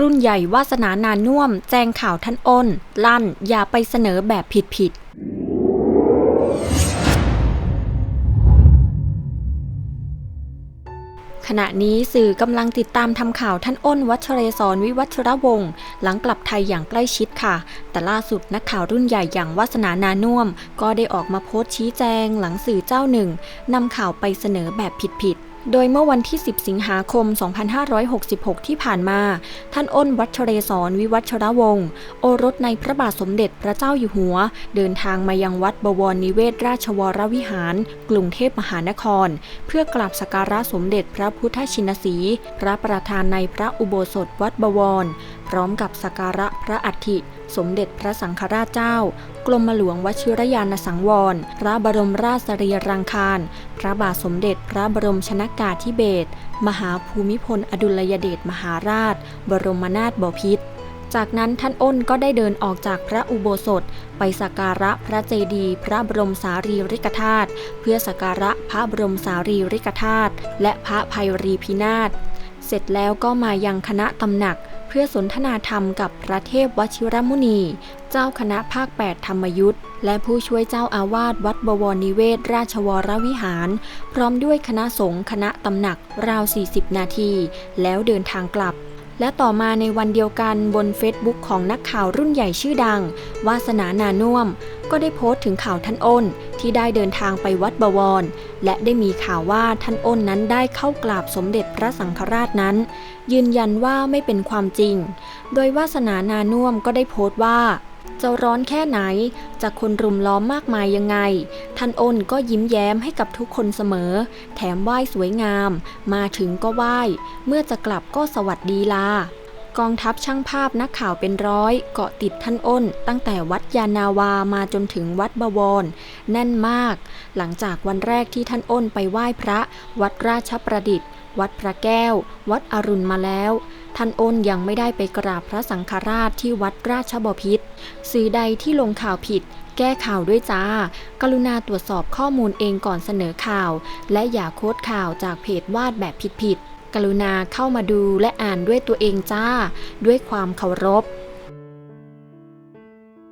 รุ่นใหญ่วาสนานานุ่มแจ้งข่าวท่านอ้น ลั่น อย่าไปเสนอแบบผิดๆขณะนี้สื่อกำลังติดตามทำข่าวท่านอ้นวัชเรศรวิวัชระวงศ์หลังกลับไทยอย่างใกล้ชิดค่ะ แต่ล่าสุดนักข่าวรุ่นใหญ่อย่างวาสนานานุ่มก็ได้ออกมาโพสต์ชี้แจงหลังสื่อเจ้าหนึ่งนำข่าวไปเสนอแบบผิดๆ โดยเมื่อวันที่ 10 สิงหาคม 2566 ที่ผ่านมา ท่านอ้นวัชเรศรวิวัชรวงศ์โอรสในพระบาทสมเด็จพระเจ้าอยู่หัว เดินทางมายังวัดบวรนิเวศราชวรวิหาร กรุงเทพมหานคร เพื่อกราบสักการะสมเด็จพระพุทธชินสี พระประธานในพระอุโบสถวัดบวร พร้อมกับสักการะพระอัฐิ สมเด็จพระสังฆราชเจ้า กรมหลวงวชิรยานสังวร พระบรมราชสรีรังคาร พระบาทสมเด็จพระบรมชนากาธิเบศร มหาภูมิพลอดุลยเดชมหาราช บรมนาถบพิตรจากนั้นท่านอ้นก็ได้เดินออกจากพระอุโบสถ ไปสักการะพระเจดีย์พระบรมสารีริกธาตุเพื่อสักการะพระบรมสารีริกธาตุและพระภัยรีพินาศเสร็จแล้วก็มายังคณะตำหนัก เพื่อสนทนาธรรมกับพระเทพวชิรมุนี เจ้าคณะภาค 8 ธรรมยุทธ์และผู้ช่วยเจ้าอาวาสวัดบวรนิเวศ ราชวรวิหาร พร้อมด้วยคณะสงฆ์คณะตำหนักราว 40 นาที แล้วเดินทางกลับ และต่อมาในวันเดียวกันบนเฟซบุ๊กของนักข่าวรุ่นใหญ่ชื่อดัง วาสนานานุ่มก็ได้โพสต์ถึงข่าวท่านอ้น ที่ได้เดินทางไปวัดบวร และได้มีข่าวว่าท่านอ้นนั้นได้เข้ากราบสมเด็จพระสังฆราชนั้น ยืนยันว่าไม่เป็นความจริง โดยวาสนานานุ่มก็ได้โพสต์ว่า จะร้อนแค่ไหนจะคนรุมล้อมมากมายยังไง ท่านอ้นก็ยิ้มแย้มให้กับทุกคนเสมอ แถมไหว้สวยงาม มาถึงก็ไหว้ เมื่อจะกลับก็สวัสดีลากองทัพช่างภาพนักข่าวเป็นร้อย เกาะติดท่านอ้น ตั้งแต่วัดยานาวามาจนถึงวัดบวร แน่นมาก หลังจากวันแรกที่ท่านอ้นไปไหว้พระ วัดราชประดิษฐ์ วัดพระแก้ว วัดอรุณมาแล้ว ท่านอ้นยังไม่ได้ไปกราบพระสังฆราชที่วัดราชบพิษสื่อใดที่ลงข่าวผิด แก้ข่าวด้วยจ้า กรุณาตรวจสอบข้อมูลเองก่อนเสนอข่าว และอย่าโค้ดข่าวจากเพจวาดแบบผิดๆกรุณาเข้ามาดูและอ่านด้วยตัวเองจ้า ด้วยความเคารพ